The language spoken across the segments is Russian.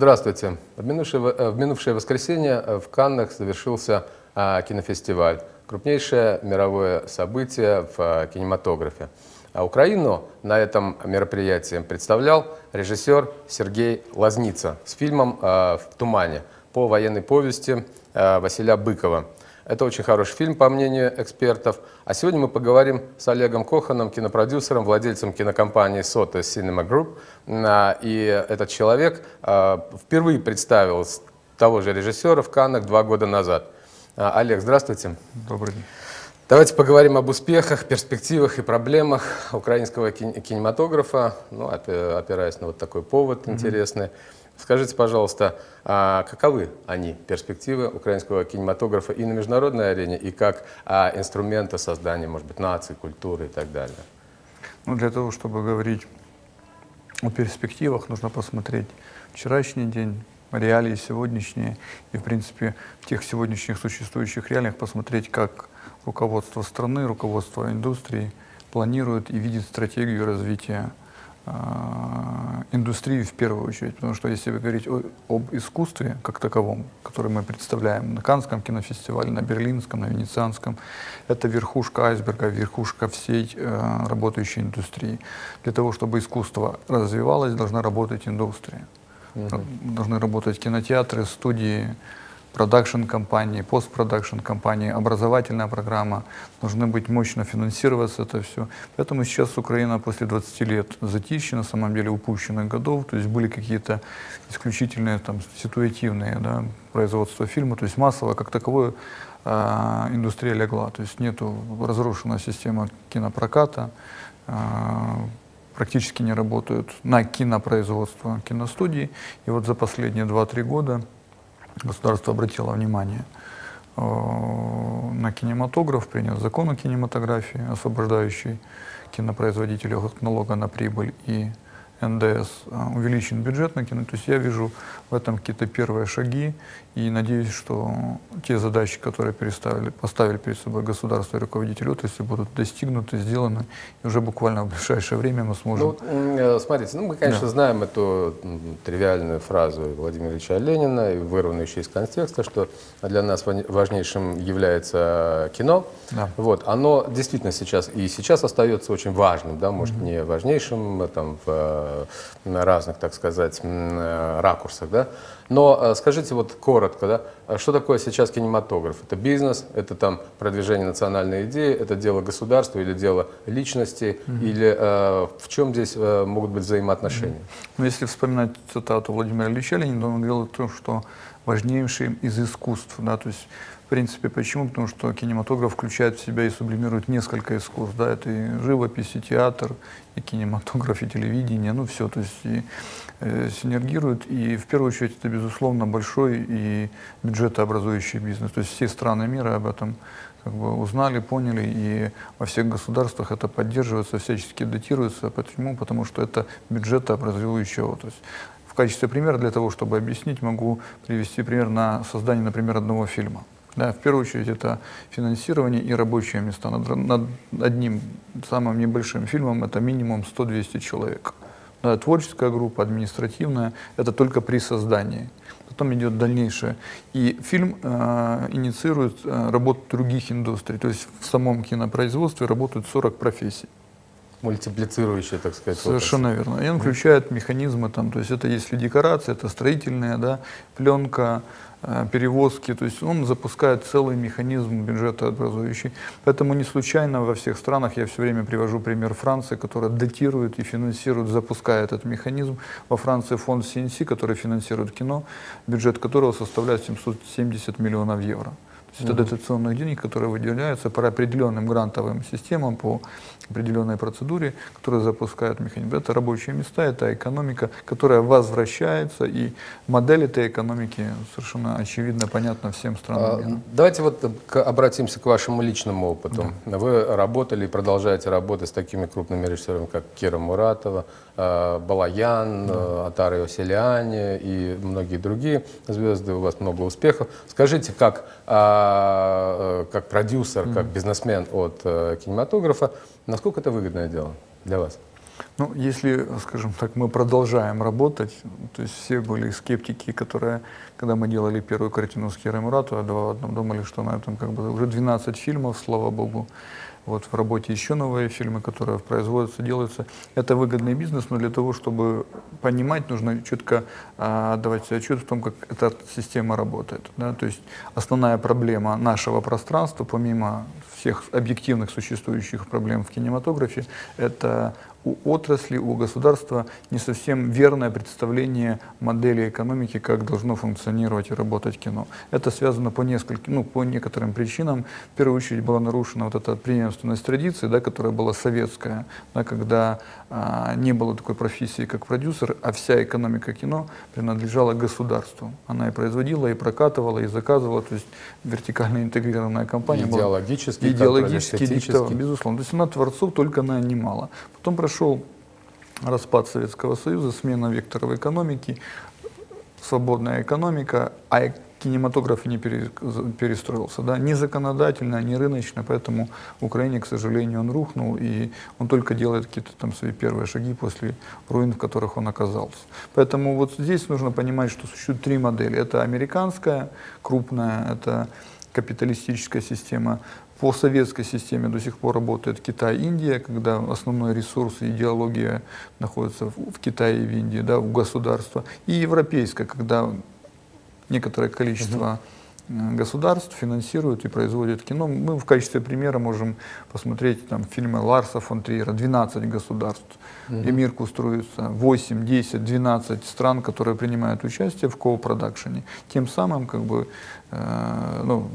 Здравствуйте. В минувшее, в минувшее воскресенье в Каннах завершился а, кинофестиваль. Крупнейшее мировое событие в а, кинематографе. А Украину на этом мероприятии представлял режиссер Сергей Лазница с фильмом «В тумане» по военной повести Василия Быкова. Это очень хороший фильм, по мнению экспертов. А сегодня мы поговорим с Олегом Коханом, кинопродюсером, владельцем кинокомпании Soto Cinema Group. А, и этот человек а, впервые представил того же режиссера в Каннах два года назад. А, Олег, здравствуйте. Добрый день. Давайте поговорим об успехах, перспективах и проблемах украинского кинематографа, ну, опираясь на вот такой повод mm-hmm. интересный. Скажите, пожалуйста, а каковы они, перспективы украинского кинематографа и на международной арене, и как а, инструмента создания, может быть, нации, культуры и так далее? Ну, для того, чтобы говорить о перспективах, нужно посмотреть вчерашний день, реалии сегодняшние, и, в принципе, в тех сегодняшних существующих реалиях посмотреть, как руководство страны, руководство индустрии планирует и видит стратегию развития а, индустрии в первую очередь, потому что если говорить о, об искусстве как таковом, который мы представляем на Канском кинофестивале, на Берлинском, на Венецианском, это верхушка айсберга, верхушка всей э, работающей индустрии. Для того, чтобы искусство развивалось, должна работать индустрия. Угу. Должны работать кинотеатры, студии, продакшн-компании, постпродакшн-компании, образовательная программа, должны быть мощно финансироваться это все. Поэтому сейчас Украина после 20 лет затища, на самом деле упущенных годов, то есть были какие-то исключительные там, ситуативные да, производства фильма, то есть массово как таковое э, индустрия легла, то есть нету разрушена система кинопроката, э, практически не работают на кинопроизводство киностудии. И вот за последние 2-3 года государство обратило внимание э, на кинематограф, принял закон о кинематографии, освобождающий кинопроизводителей от налога на прибыль и НДС, а, увеличен бюджет на кино. То есть я вижу в этом какие-то первые шаги и надеюсь, что те задачи, которые переставили, поставили перед собой государство и руководители отрасли, будут достигнуты, сделаны. И уже буквально в ближайшее время мы сможем... Ну, э, смотрите, ну, мы, конечно, да. знаем эту тривиальную фразу Владимира Ильича Ленина, вырванную из контекста, что для нас важнейшим является кино. Да. Вот, оно действительно сейчас и сейчас остается очень важным, да, может, mm-hmm. не важнейшим там, в на разных, так сказать, э, ракурсах, да. Но э, скажите вот коротко, да, а что такое сейчас кинематограф? Это бизнес, это там продвижение национальной идеи, это дело государства или дело личности, mm-hmm. или э, в чем здесь э, могут быть взаимоотношения? Mm-hmm. Ну, если вспоминать цитату Владимира Ильича Ленина, он говорил о том, что важнейшим из искусств, да, то есть принципе, почему? Потому что кинематограф включает в себя и сублимирует несколько искусств. Да? Это и живопись, и театр, и кинематограф, и телевидение, ну все, то есть и, э, синергирует. И в первую очередь это, безусловно, большой и бюджетообразующий бизнес. То есть все страны мира об этом как бы узнали, поняли, и во всех государствах это поддерживается, всячески датируется. Почему? Потому что это бюджетообразующая отрасль. В качестве примера, для того, чтобы объяснить, могу привести пример на создание, например, одного фильма. Да, в первую очередь это финансирование и рабочие места. Над, над одним самым небольшим фильмом это минимум 100-200 человек. Да, творческая группа, административная, это только при создании. Потом идет дальнейшее. И фильм э, инициирует э, работу других индустрий. То есть в самом кинопроизводстве работают 40 профессий. Мультиплицирующие, так сказать. Совершенно опыт. верно. И он включает механизмы, там, то есть это если декорация, это строительная, да, пленка, Э, перевозки, то есть он запускает целый механизм бюджетообразующий. Поэтому не случайно во всех странах, я все время привожу пример Франции, которая датирует и финансирует, запускает этот механизм. Во Франции фонд CNC, который финансирует кино, бюджет которого составляет 770 миллионов евро. То есть это дотационных денег, которые выделяются по определенным грантовым системам, по определенной процедуре, которая запускает механизм. Это рабочие места, это экономика, которая возвращается, и модель этой экономики совершенно очевидно, понятна всем странам мира. Давайте вот к, обратимся к вашему личному опыту. Да. Вы работали и продолжаете работать с такими крупными режиссерами, как Кира Муратова, э, Балаян, да. Э, Атар Иоселиани и многие другие звезды. У вас много успехов. Скажите, как а, как продюсер, как бизнесмен от э, кинематографа, насколько это выгодное дело для вас? Ну, если, скажем так, мы продолжаем работать, то есть все были скептики, которые, когда мы делали первую картину с Кирой Муратовой, два в одном, думали, что на этом как бы уже 12 фильмов, слава богу, вот в работе еще новые фильмы, которые производятся, делаются. Это выгодный бизнес, но для того, чтобы понимать, нужно четко а, давать себе отчет в том, как эта система работает. Да? То есть основная проблема нашего пространства, помимо всех объективных существующих проблем в кинематографе, это у отрасли, у государства не совсем верное представление модели экономики, как должно функционировать и работать кино. Это связано по нескольким, ну, по некоторым причинам. В первую очередь была нарушена вот эта преемственность традиции, да, которая была советская, да, когда а, не было такой профессии, как продюсер, а вся экономика кино принадлежала государству. Она и производила, и прокатывала, и заказывала, то есть вертикально интегрированная компания. Идеологически, была, идеологически диктовала, безусловно. То есть она творцов только нанимала. Потом прошел распад Советского Союза, смена вектора в экономике, свободная экономика, а кинематограф не перестроился, да, ни законодательно, ни рыночно, поэтому в Украине, к сожалению, он рухнул, и он только делает какие-то там свои первые шаги после руин, в которых он оказался. Поэтому вот здесь нужно понимать, что существует три модели. Это американская, крупная, это капиталистическая система, по советской системе до сих пор работает Китай, Индия, когда основной ресурс и идеология находятся в, Китае и в Индии, да, у государства. И европейская, когда некоторое количество угу. государств финансируют и производят кино. Мы в качестве примера можем посмотреть там, фильмы Ларса фон Триера, 12 государств. Угу. И мир строится 8, 10, 12 стран, которые принимают участие в ко-продакшене. Тем самым как бы, э, ну,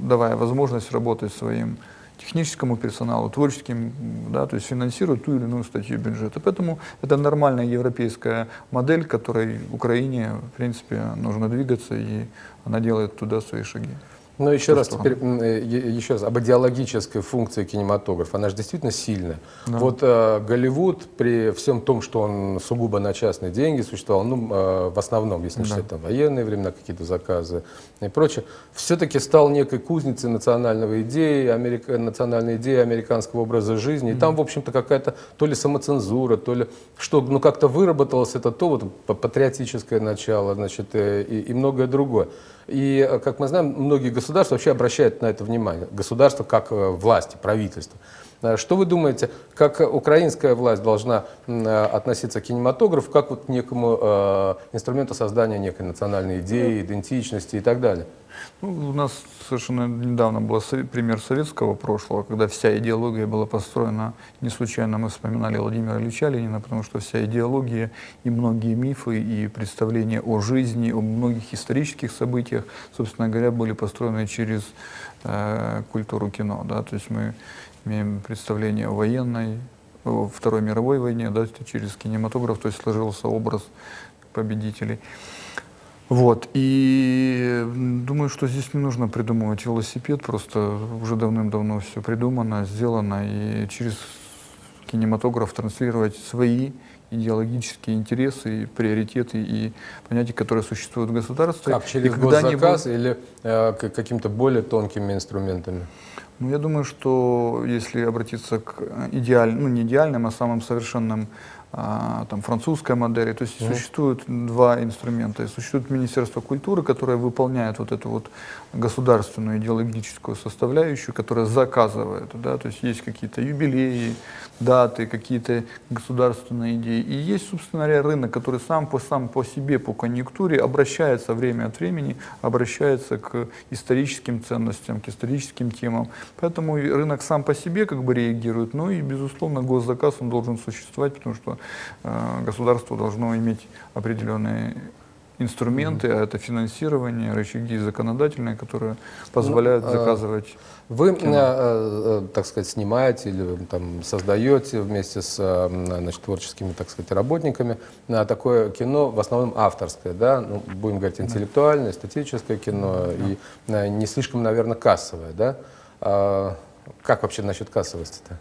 давая возможность работать своим техническому персоналу, творческим, да, то есть финансируют ту или иную статью бюджета. Поэтому это нормальная европейская модель, которой Украине, в принципе, нужно двигаться, и она делает туда свои шаги. Но еще раз, теперь, э, еще раз, об идеологической функции кинематографа. Она же действительно сильная. Да. Вот э, Голливуд, при всем том, что он сугубо на частные деньги существовал, ну, э, в основном, если не да. считать там, военные времена, какие-то заказы и прочее, все-таки стал некой кузницей национального идеи, америка, национальной идеи американского образа жизни. И mm там, в общем-то, какая-то то ли самоцензура, то ли что, ну, как-то выработалось это то вот патриотическое начало, значит, э, и, и многое другое. И, э, как мы знаем, многие государства вообще обращают на это внимание. Государство как э, власти, правительство. Э, что вы думаете, как украинская власть должна относиться к кинематографу, как вот к некому инструменту создания некой национальной идеи, идентичности и так далее? Ну, у нас совершенно недавно был пример советского прошлого, когда вся идеология была построена, не случайно мы вспоминали Владимира Ильича Ленина, потому что вся идеология и многие мифы и представления о жизни, о многих исторических событиях, собственно говоря, были построены через э, культуру кино. Да? То есть мы имеем представление о военной, о Второй мировой войне, да, через кинематограф, то есть сложился образ победителей. Вот, и думаю, что здесь не нужно придумывать велосипед, просто уже давным-давно все придумано, сделано, и через кинематограф транслировать свои идеологические интересы, и приоритеты и понятия, которые существуют в государстве. Как, через и госзаказ или э, какими-то более тонкими инструментами? Ну, я думаю, что если обратиться к идеальным, ну не идеальным, а самым совершенным а, там, французская модель. То есть mm. существуют два инструмента. Существует Министерство культуры, которое выполняет вот эту вот государственную идеологическую составляющую, которая заказывает. Да? То есть есть какие-то юбилеи, даты, какие-то государственные идеи. И есть, собственно говоря, рынок, который сам по, сам по себе, по конъюнктуре обращается время от времени, обращается к историческим ценностям, к историческим темам. Поэтому рынок сам по себе как бы реагирует. Ну и, безусловно, госзаказ он должен существовать, потому что э, государство должно иметь определенные инструменты, mm-hmm. а это финансирование, рычаги законодательные, которые позволяют ну, заказывать. Вы, кино. Э, э, так сказать, снимаете или там, создаете вместе с значит, творческими, так сказать, работниками такое кино, в основном авторское, да, ну, будем говорить, интеллектуальное, эстетическое кино mm-hmm. и не слишком, наверное, кассовое, да. А, как вообще насчет кассовости-то?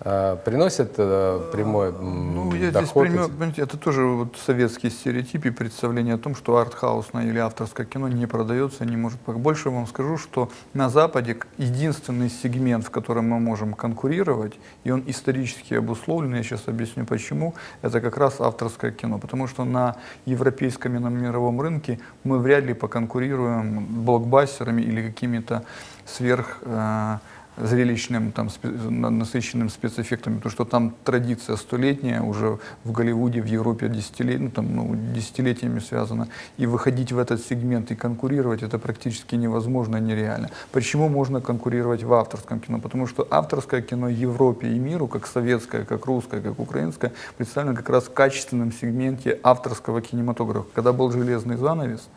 а, приносит э, прямой Ну, я здесь доход? пример, эти- понимаете, это тоже вот советский стереотип и представление о том, что артхаусное или авторское кино не продается, не может. Больше вам скажу, что на Западе единственный сегмент, в котором мы можем конкурировать, и он исторически обусловлен, я сейчас объясню почему, это как раз авторское кино. Потому что на европейском и на мировом рынке мы вряд ли поконкурируем блокбастерами или какими-то сверх э, зрелищным, там, спе- на- насыщенным спецэффектами, потому что там традиция столетняя, уже в Голливуде, в Европе десятилет, ну, там, ну, десятилетиями связана, и выходить в этот сегмент и конкурировать, это практически невозможно, нереально. Почему можно конкурировать в авторском кино? Потому что авторское кино Европе и миру, как советское, как русское, как украинское, представлено как раз в качественном сегменте авторского кинематографа. Когда был железный занавес,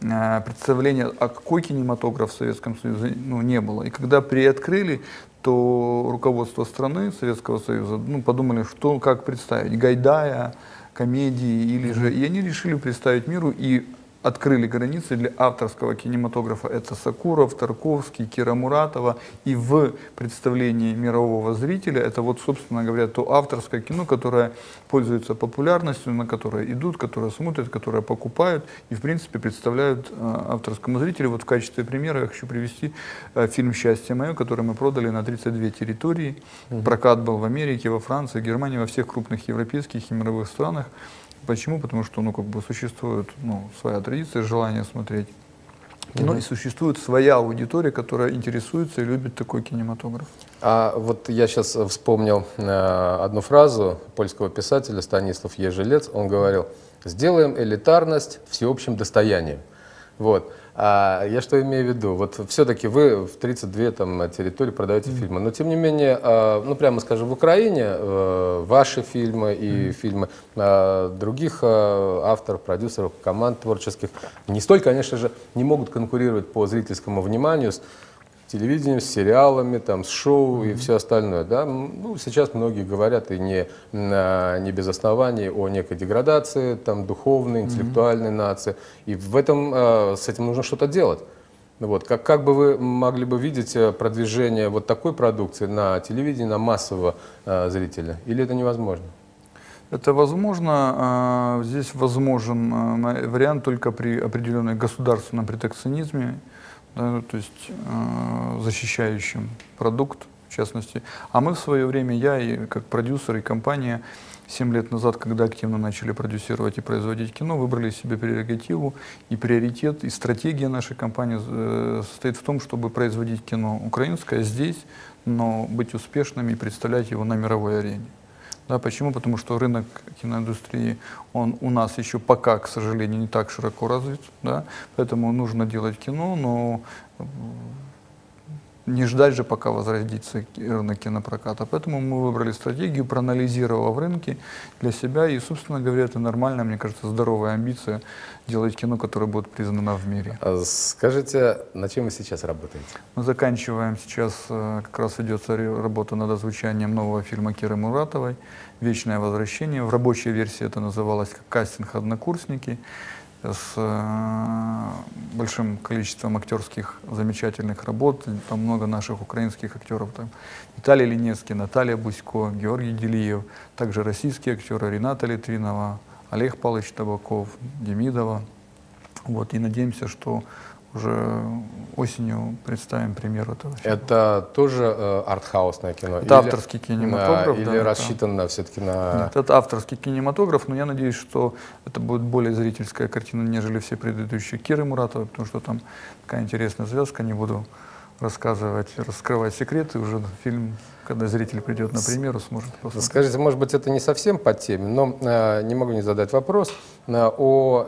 представления, а какой кинематограф в Советском Союзе ну, не было. И когда приоткрыли, то руководство страны Советского Союза ну, подумали, что, как представить, Гайдая, комедии или же... И они решили представить миру и открыли границы для авторского кинематографа. Это Сакуров, Тарковский, Кира Муратова. И в представлении мирового зрителя это вот, собственно говоря, то авторское кино, которое пользуется популярностью, на которое идут, которое смотрят, которое покупают и, в принципе, представляют э, авторскому зрителю. Вот в качестве примера я хочу привести э, фильм «Счастье мое», который мы продали на 32 территории. Прокат был в Америке, во Франции, Германии, во всех крупных европейских и мировых странах. Почему? Потому что ну, как бы существует ну, своя традиция, желание смотреть кино, и существует своя аудитория, которая интересуется и любит такой кинематограф. А вот я сейчас вспомнил э, одну фразу польского писателя Станислав Ежелец. Он говорил, сделаем элитарность всеобщим достоянием. Вот. А я что имею в виду? Вот все-таки вы в 32 там, территории продаете фильмы, но тем не менее, э, ну прямо скажем, в Украине э, ваши фильмы и фильмы э, других э, авторов, продюсеров, команд творческих не столь, конечно же, не могут конкурировать по зрительскому вниманию. с телевидением, с сериалами, там, с шоу и все остальное. Да? Ну, сейчас многие говорят, и не, не без оснований, о некой деградации там, духовной, интеллектуальной нации. И в этом, э, с этим нужно что-то делать. Вот. Как, как бы вы могли бы видеть э, продвижение вот такой продукции на телевидении, на массового э, зрителя? Или это невозможно? Это возможно, а, здесь возможен а, вариант только при определенном государственном протекционизме, да, то есть а, защищающем продукт, в частности. А мы в свое время, я и как продюсер и компания, 7 лет назад, когда активно начали продюсировать и производить кино, выбрали себе прерогативу и приоритет, и стратегия нашей компании э, состоит в том, чтобы производить кино украинское здесь, но быть успешными и представлять его на мировой арене. Да, почему? Потому что рынок киноиндустрии, он у нас еще пока, к сожалению, не так широко развит, да, поэтому нужно делать кино, но не ждать же, пока возродится рынок кинопроката. Поэтому мы выбрали стратегию, проанализировав рынки для себя, и, собственно говоря, это нормальная, мне кажется, здоровая амбиция делать кино, которое будет признано в мире. А Скажите, над чем вы сейчас работаете? Мы заканчиваем сейчас, э, как раз ре- работа над озвучанием нового фильма Киры Муратовой «Вечное возвращение». В рабочей версии это называлось как «Кастинг однокурсники» с э, большим количеством актерских замечательных работ. Там много наших украинских актеров. Там Виталий Ленецкий, Наталья Бусько, Георгий Делиев, также российские актеры Рената Литвинова, Олег Павлович Табаков, Демидова. Вот, и надеемся, что уже осенью представим премьеру этого фильма. Это тоже э, артхаусное кино? Это авторский кинематограф, на- да, или это- рассчитан все-таки на... Нет, это авторский кинематограф, но я надеюсь, что это будет более зрительская картина, нежели все предыдущие Киры Муратовой, потому что там такая интересная звездка, не буду рассказывать, раскрывать секреты, уже фильм, когда зритель придет на премьеру, сможет посмотреть. Скажите, может быть, это не совсем по теме, но э, не могу не задать вопрос э, о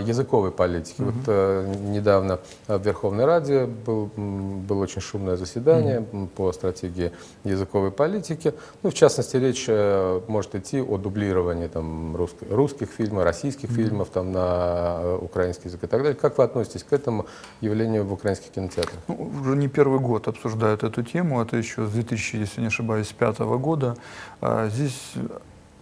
э, языковой политике. Вот э, недавно в Верховной Раде был, было очень шумное заседание м, по стратегии языковой политики. Ну, в частности, речь э, может идти о дублировании там, русско- русских фильмов, российских фильмов там, на э, украинский язык и так далее. Как вы относитесь к этому явлению в украинских кинотеатрах? Ну, уже не первый год обсуждают эту тему, это еще с 2000, если не ошибаюсь, пятого года. А, Здесь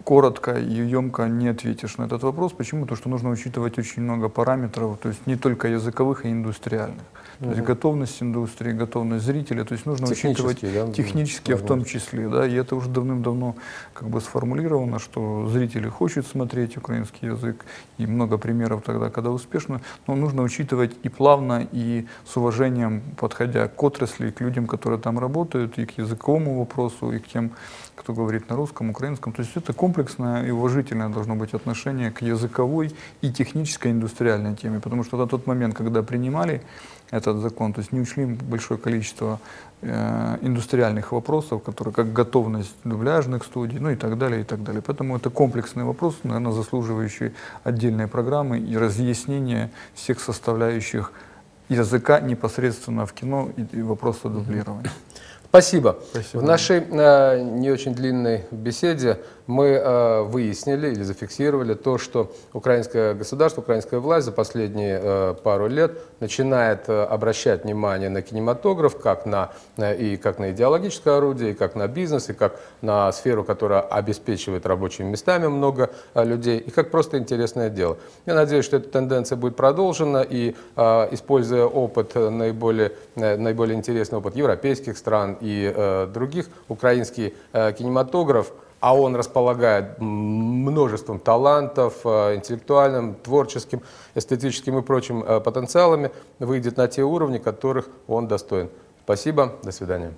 коротко и емко не ответишь на этот вопрос. Почему? Потому что нужно учитывать очень много параметров, то есть не только языковых, а и индустриальных. То есть готовность индустрии, готовность зрителя, то есть нужно учитывать Технические, да, технические в том числе, да, и это уже давным-давно как бы сформулировано, что зрители хотят смотреть украинский язык, и много примеров тогда, когда успешно, но нужно учитывать и плавно, и с уважением, подходя к отрасли, к людям, которые там работают, и к языковому вопросу, и к тем, кто говорит на русском, украинском. То есть это комплексное и уважительное должно быть отношение к языковой и технической индустриальной теме, потому что на тот момент, когда принимали этот закон, то есть не учли большое количество э, индустриальных вопросов, которые как готовность дубляжных студий, ну и так далее, и так далее. Поэтому это комплексный вопрос, наверное, заслуживающий отдельной программы и разъяснения всех составляющих языка непосредственно в кино и, и вопроса дублирования. Спасибо. Спасибо. В нашей э, не очень длинной беседе мы э, выяснили или зафиксировали то, что украинское государство, украинская власть за последние э, пару лет начинает э, обращать внимание на кинематограф как на, э, и как на идеологическое орудие, и как на бизнес, и как на сферу, которая обеспечивает рабочими местами много э, людей, и как просто интересное дело. Я надеюсь, что эта тенденция будет продолжена, и э, используя опыт э, наиболее, э, наиболее интересный опыт европейских стран и э, других, украинский э, кинематограф а он располагает множеством талантов, э, интеллектуальным, творческим, эстетическим и прочим э, потенциалами, выйдет на те уровни, которых он достоин. Спасибо, до свидания.